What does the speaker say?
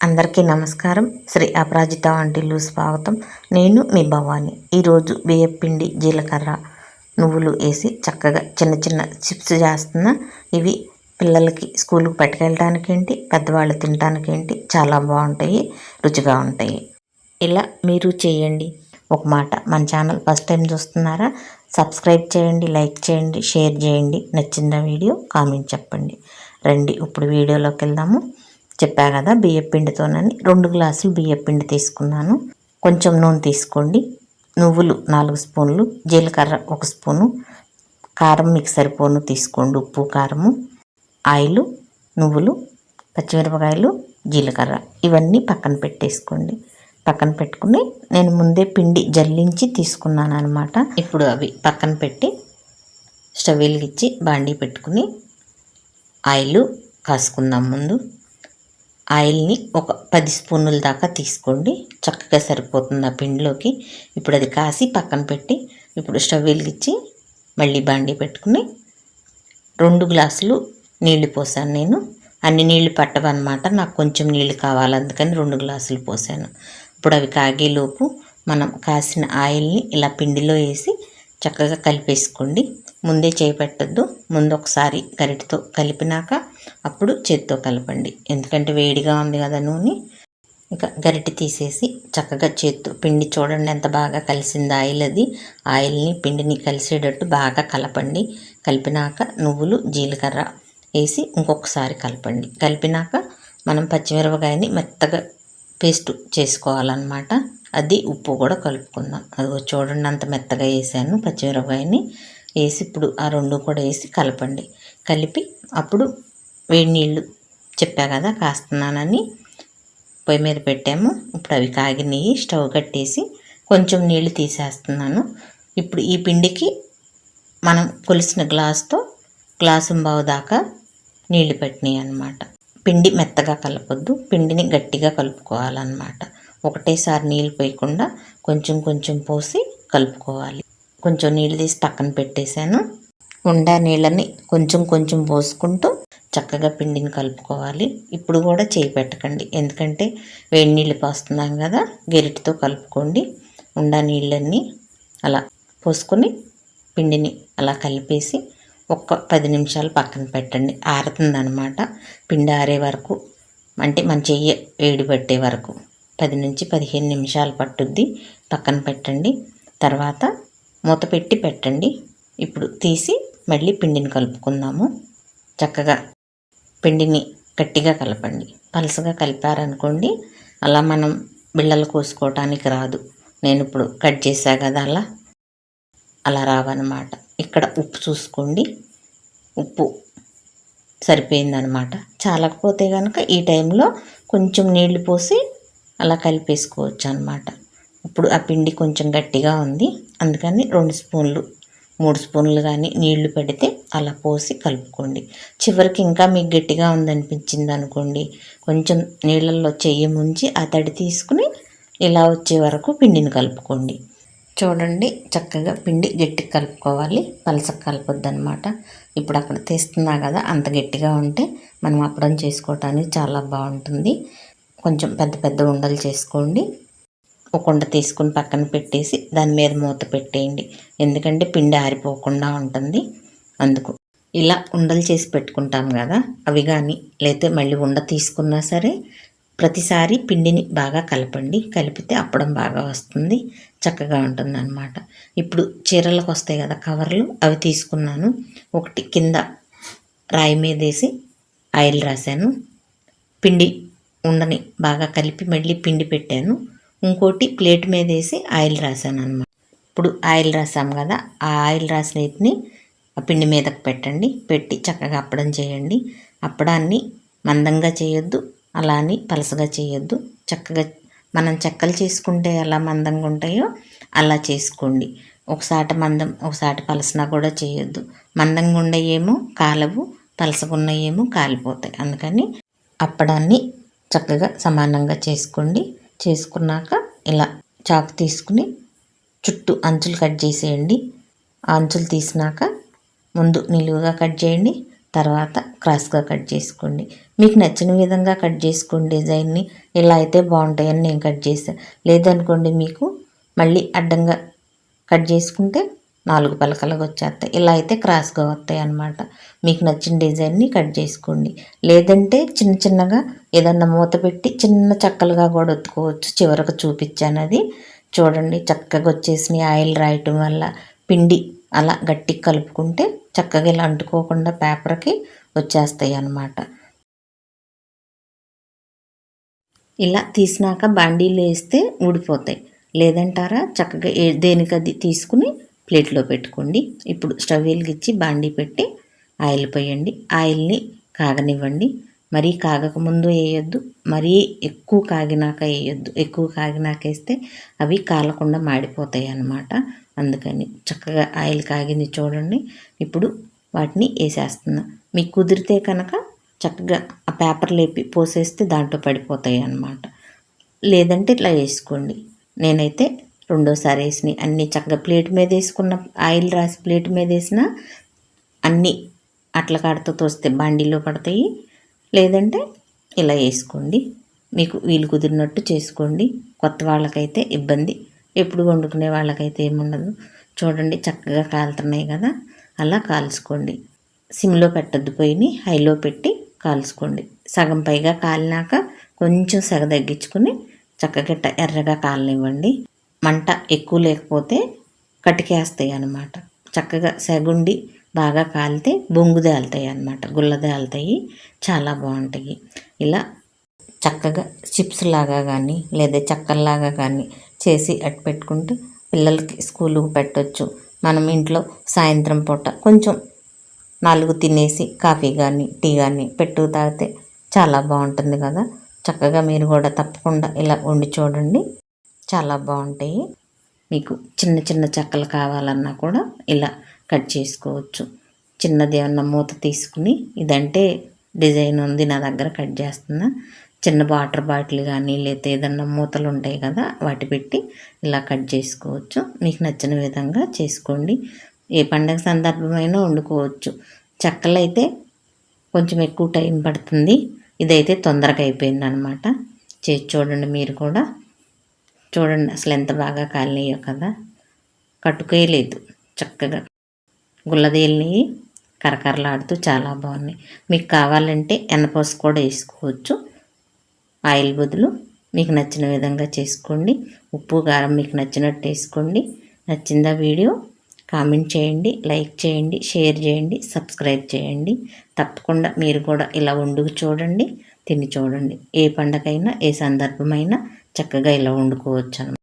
అందరికీ నమస్కారం. శ్రీ అపరాజిత వంటిల్లు స్వాగతం. నేను మీ భవాని. ఈరోజు బియ్యపిండి జీలకర్ర నువ్వులు వేసి చక్కగా చిన్న చిన్న చిప్స్ చేస్తున్న ఇవి పిల్లలకి స్కూల్కి పట్టుకెళ్ళడానికి ఏంటి పెద్దవాళ్ళు తినడానికి ఏంటి చాలా బాగుంటాయి రుచిగా ఉంటాయి. ఇలా మీరు చేయండి. ఒక మాట మన ఛానల్ ఫస్ట్ టైం చూస్తున్నారా? సబ్స్క్రైబ్ చేయండి లైక్ చేయండి షేర్ చేయండి. నచ్చిందా వీడియో కామెంట్ చెప్పండి. రండి ఇప్పుడు వీడియోలోకి వెళ్దాము. చెప్పా కదా బియ్యపిండితోనని రెండు గ్లాసులు బియ్యపిండి తీసుకున్నాను. కొంచెం నూనె తీసుకోండి. నువ్వులు నాలుగు స్పూన్లు జీలకర్ర ఒక స్పూను కారం మీకు సరిపోను తీసుకోండి ఉప్పు కారము ఆయిలు నువ్వులు పచ్చిమిరపకాయలు జీలకర్ర ఇవన్నీ పక్కన పెట్టేసుకోండి. పక్కన పెట్టుకుని నేను ముందే పిండి జల్లించి తీసుకున్నాను అనమాట ఇప్పుడు అవి పక్కన పెట్టి స్టవ్ వెలిగించి బాండీ పెట్టుకుని ఆయిల్ కాసుకుందాం ముందు. ఆయిల్ని ఒక పది స్పూన్ల దాకా తీసుకోండి. చక్కగా సరిపోతుంది ఆ పిండిలోకి. ఇప్పుడు అది కాసి పక్కన పెట్టి ఇప్పుడు స్టవ్ వెలిగించి మళ్ళీ బాండి పెట్టుకుని రెండు గ్లాసులు నీళ్ళు పోసాను నేను. అన్ని నీళ్ళు పట్టవన్నమాట. నాకు కొంచెం నీళ్ళు కావాలి. అందుకని రెండు గ్లాసులు పోసాను. ఇప్పుడు అవి కాగేలోపు మనం కాసిన ఆయిల్ని ఇలా పిండిలో వేసి చక్కగా కలిపేసుకోండి. ముందే చేపెట్టద్దు. ముందు ఒకసారి గరిటతో కలిపినాక అప్పుడు చేత్తో కలపండి. ఎందుకంటే వేడిగా ఉంది కదా నూనె. ఇక గరిటె తీసేసి చక్కగా చేత్తో పిండి చూడండి ఎంత బాగా కలిసింది ఆయిల్ అది. ఆయిల్ని పిండిని కలిసేటట్టు బాగా కలపండి. కలిపినాక నువ్వులు జీలకర్ర వేసి ఇంకొకసారి కలపండి. కలిపినాక మనం పచ్చిమిరపకాయని మెత్తగా పేస్ట్ చేసుకోవాలన్నమాట. అది ఉప్పు కూడా కలుపుకుందాం. అది చూడండి అంత మెత్తగా వేసాను పచ్చిమిరపకాయని. వేసి ఇప్పుడు ఆ రెండు కూడా వేసి కలపండి. కలిపి అప్పుడు వేడి నీళ్ళు చెప్పా కదా కాస్తున్నానని పొయ్యి మీద పెట్టాము. ఇప్పుడు అవి కాగినాయి స్టవ్ కట్టేసి కొంచెం నీళ్ళు తీసేస్తున్నాను. ఇప్పుడు ఈ పిండికి మనం కొలిసిన గ్లాస్తో గ్లాసు బావు దాకా నీళ్ళు పెట్టినాయి అన్నమాట. పిండి మెత్తగా కలపొద్దు పిండిని గట్టిగా కలుపుకోవాలన్నమాట. ఒకటేసారి నీళ్ళు పోయకుండా కొంచెం కొంచెం పోసి కలుపుకోవాలి. కొంచెం నీళ్ళు తీసి పక్కన పెట్టేశాను. ఉండా నీళ్ళని కొంచెం కొంచెం పోసుకుంటూ చక్కగా పిండిని కలుపుకోవాలి. ఇప్పుడు కూడా చేయి పెట్టకండి. ఎందుకంటే వేడి నీళ్ళు పోస్తున్నాం కదా గెరిటితో కలుపుకోండి. ఉండా నీళ్ళన్నీ అలా పోసుకొని పిండిని అలా కలిపేసి ఒక్క పది నిమిషాలు పక్కన పెట్టండి. ఆరుతుందనమాట పిండి ఆరే వరకు అంటే మన చెయ్యి వేడి పట్టే వరకు. పది నుంచి పదిహేను నిమిషాలు పట్టుద్ది. పక్కన పెట్టండి. తర్వాత మూత పెట్టి పెట్టండి. ఇప్పుడు తీసి మళ్ళీ పిండిని కలుపుకుందాము. చక్కగా పిండిని గట్టిగా కలపండి. పలసగా కలిపారనుకోండి అలా మనం బిళ్ళలు కోసుకోవటానికి రాదు. నేను ఇప్పుడు కట్ చేసా కదా అలా. అలా రావన్నమాట. ఇక్కడ ఉప్పు చూసుకోండి. ఉప్పు సరిపోయిందనమాట చాలకపోతే కనుక ఈ టైంలో కొంచెం నీళ్ళు పోసి అలా కలిపేసుకోవచ్చు అనమాట ఇప్పుడు ఆ పిండి కొంచెం గట్టిగా ఉంది. అందుకని రెండు స్పూన్లు మూడు స్పూన్లు కానీ నీళ్ళు పెడితే అలా పోసి కలుపుకోండి. చివరికి ఇంకా మీకు గట్టిగా ఉందనిపించింది అనుకోండి. కొంచెం నీళ్ళల్లో చెయ్యి ముంచి ఆ తడి తీసుకుని ఇలా వచ్చే వరకు పిండిని కలుపుకోండి. చూడండి చక్కగా పిండి గట్టిగా కలుపుకోవాలి. పలసగా కలపొద్దు అనమాట ఇప్పుడు అక్కడ తీస్తున్నా కదా అంత గట్టిగా ఉంటే మనం అప్పడం చేసుకోవటానికి చాలా బాగుంటుంది. కొంచెం పెద్ద పెద్ద ఉండలు చేసుకోండి. ఒక కుండ తీసుకుని పక్కన పెట్టేసి దాని మీద మూత పెట్టేయండి. ఎందుకంటే పిండి ఆరిపోకుండా ఉంటుంది. అందుకు ఇలా ఉండలు చేసి పెట్టుకుంటాం కదా అవి కానీ లేకపోతే మళ్ళీ ఉండ తీసుకున్నా సరే ప్రతిసారి పిండిని బాగా కలపండి. కలిపితే అప్పడం బాగా వస్తుంది. చక్కగా ఉంటుంది అనమాట ఇప్పుడు చీరలకు వస్తాయి కదా కవర్లు అవి తీసుకున్నాను. ఒకటి కింద రాయి మీద వేసి ఆయిల్ రాశాను. పిండి ఉండని బాగా కలిపి మళ్ళీ పిండి పెట్టాను. ఇంకోటి ప్లేట్ మీద వేసి ఆయిల్ రాశాను అనమాట ఇప్పుడు ఆయిల్ రాసాం కదా ఆ ఆయిల్ రాసిన వీటిని ఆ పిండి మీదకి పెట్టండి. పెట్టి చక్కగా అప్పడం చేయండి. అప్పడాన్ని మందంగా చేయొద్దు అలా అని పలసగా చేయొద్దు. చక్కగా మనం చెక్కలు చేసుకుంటే ఎలా మందంగా ఉంటాయో అలా చేసుకోండి. ఒకసారి మందం ఒకసారి పలసన కూడా చేయొద్దు. మందంగా ఉండయేమో కాలవు పలసగున్నయేమో కాలిపోతాయి. అందుకని అప్పడాన్ని చక్కగా సమానంగా చేసుకోండి. చేసుకున్నాక ఇలా చాకు తీసుకుని చుట్టూ అంచులు కట్ చేసేయండి. ఆ అంచులు తీసినాక ముందు నిలువుగా కట్ చేయండి తర్వాత క్రాస్గా కట్ చేసుకోండి. మీకు నచ్చిన విధంగా కట్ చేసుకోండి డిజైన్ని. ఇలా అయితే బాగుంటాయని నేను కట్ చేసాను లేదనుకోండి మీకు మళ్ళీ అడ్డంగా కట్ చేసుకుంటే నాలుగు పలకలకు వచ్చేస్తాయి. ఇలా అయితే క్రాస్గా వస్తాయి అన్నమాట. మీకు నచ్చిన డిజైన్ని కట్ చేసుకోండి. లేదంటే చిన్న చిన్నగా ఏదన్నా మూత పెట్టి చిన్న చక్కలుగా కూడా ఒత్తుకోవచ్చు. చివరకు చూపించాను అది. చూడండి చక్కగా వచ్చేసినవి ఆయిల్ రాయటం వల్ల. పిండి అలా గట్టిగా కలుపుకుంటే చక్కగా ఇలా అంటుకోకుండా పేపర్కి వచ్చేస్తాయి అన్నమాట. ఇలా తీసినాక బాండీలు వేస్తే ఊడిపోతాయి. లేదంటారా? చక్కగా దేనికది తీసుకుని ప్లేట్లో పెట్టుకోండి. ఇప్పుడు స్టవ్ వెలిగించి బాండీ పెట్టి ఆయిల్ పోయండి. ఆయిల్ని కాగనివ్వండి. మరీ కాగకముందు వేయొద్దు. మరీ ఎక్కువ కాగినాక వేయొద్దు. ఎక్కువ కాగినాక వేస్తే అవి కాలకుండా మాడిపోతాయి అన్నమాట. అందుకని చక్కగా ఆయిల్ కాగింది చూడండి. ఇప్పుడు వాటిని వేసేస్తున్నా. మీకు కుదిరితే కనుక చక్కగా ఆ పేపర్ లేపి పోసేస్తే దాంట్లో పడిపోతాయి అన్నమాట. లేదంటే ఇట్లా వేసుకోండి. నేనైతే రెండోసారి వేసినాయి. అన్ని చక్కగా ప్లేట్ మీద వేసుకున్న ఆయిల్ రాసి ప్లేట్ మీద వేసిన అన్నీ అట్ల కాడతో తోస్తే బండిలో పడతాయి. లేదంటే ఇలా వేసుకోండి. మీకు వీలు కుదిరినట్టు చేసుకోండి. కొత్త వాళ్ళకైతే ఇబ్బంది. ఎప్పుడు వండుకునే వాళ్ళకైతే ఏముండదు. చూడండి చక్కగా కాలుతున్నాయి కదా. అలా కాల్చుకోండి. సిమ్లో పెట్టద్దు పోయిని హైలో పెట్టి కాల్చుకోండి. సగం పైగా కాలినాక కొంచెం సగ తగ్గించుకుని చక్కగా ఎర్రగా కాలనివ్వండి. మంట ఎక్కువ లేకపోతే కటికేస్తాయి అన్నమాట. చక్కగా సెగుండి బాగా కాలితే బొంగు తేలుతాయి అన్నమాట. గుల్ల తేలుతాయి. చాలా బాగుంటాయి. ఇలా చక్కగా చిప్స్ లాగా కానీ లేదా చక్కల్లాగా కానీ చేసి అట్టు పెట్టుకుంటే పిల్లలకి స్కూలుకు పెట్టవచ్చు మనం ఇంట్లో సాయంత్రం పూట కొంచెం నాలుగు తినేసి కాఫీ కానీ టీ కానీ పెట్టు తాగితే చాలా బాగుంటుంది కదా. చక్కగా మీరు కూడా తప్పకుండా ఇలా వండి చూడండి. చాలా బాగుంటాయి. మీకు చిన్న చిన్న చెక్కలు కావాలన్నా కూడా ఇలా కట్ చేసుకోవచ్చు. చిన్నది ఏమన్నా మూత తీసుకుని ఇదంటే డిజైన్ ఉంది నా దగ్గర కట్ చేస్తున్నా. చిన్న వాటర్ బాటిల్ కానీ లేకపోతే ఏదన్నా మూతలు ఉంటాయి కదా వాటి పెట్టి ఇలా కట్ చేసుకోవచ్చు. మీకు నచ్చిన విధంగా చేసుకోండి. ఏ పండగ సందర్భమైనా వండుకోవచ్చు. చెక్కలు అయితే కొంచెం ఎక్కువ టైం పడుతుంది. ఇదైతే తొందరగా అయిపోయింది అనమాట చేసి చూడండి మీరు కూడా. చూడండి అసలు ఎంత బాగా కాలినాయో కదా. కట్టుకోయలేదు చక్కగా గుల్లదేలినవి కరకరలాడుతూ చాలా బాగున్నాయి. మీకు కావాలంటే ఎన్నపోస కూడా వేసుకోవచ్చు. ఆయిల్ బదులు మీకు నచ్చిన విధంగా చేసుకోండి. ఉప్పు కారం మీకు నచ్చినట్టు వేసుకోండి. నచ్చిందా వీడియో కామెంట్ చేయండి లైక్ చేయండి షేర్ చేయండి సబ్స్క్రైబ్ చేయండి. తప్పకుండా మీరు కూడా ఇలా వండుకు చూడండి తిని చూడండి. ఏ పండగైనా ఏ సందర్భమైనా చక్కగా ఇలా వండుకోవచ్చు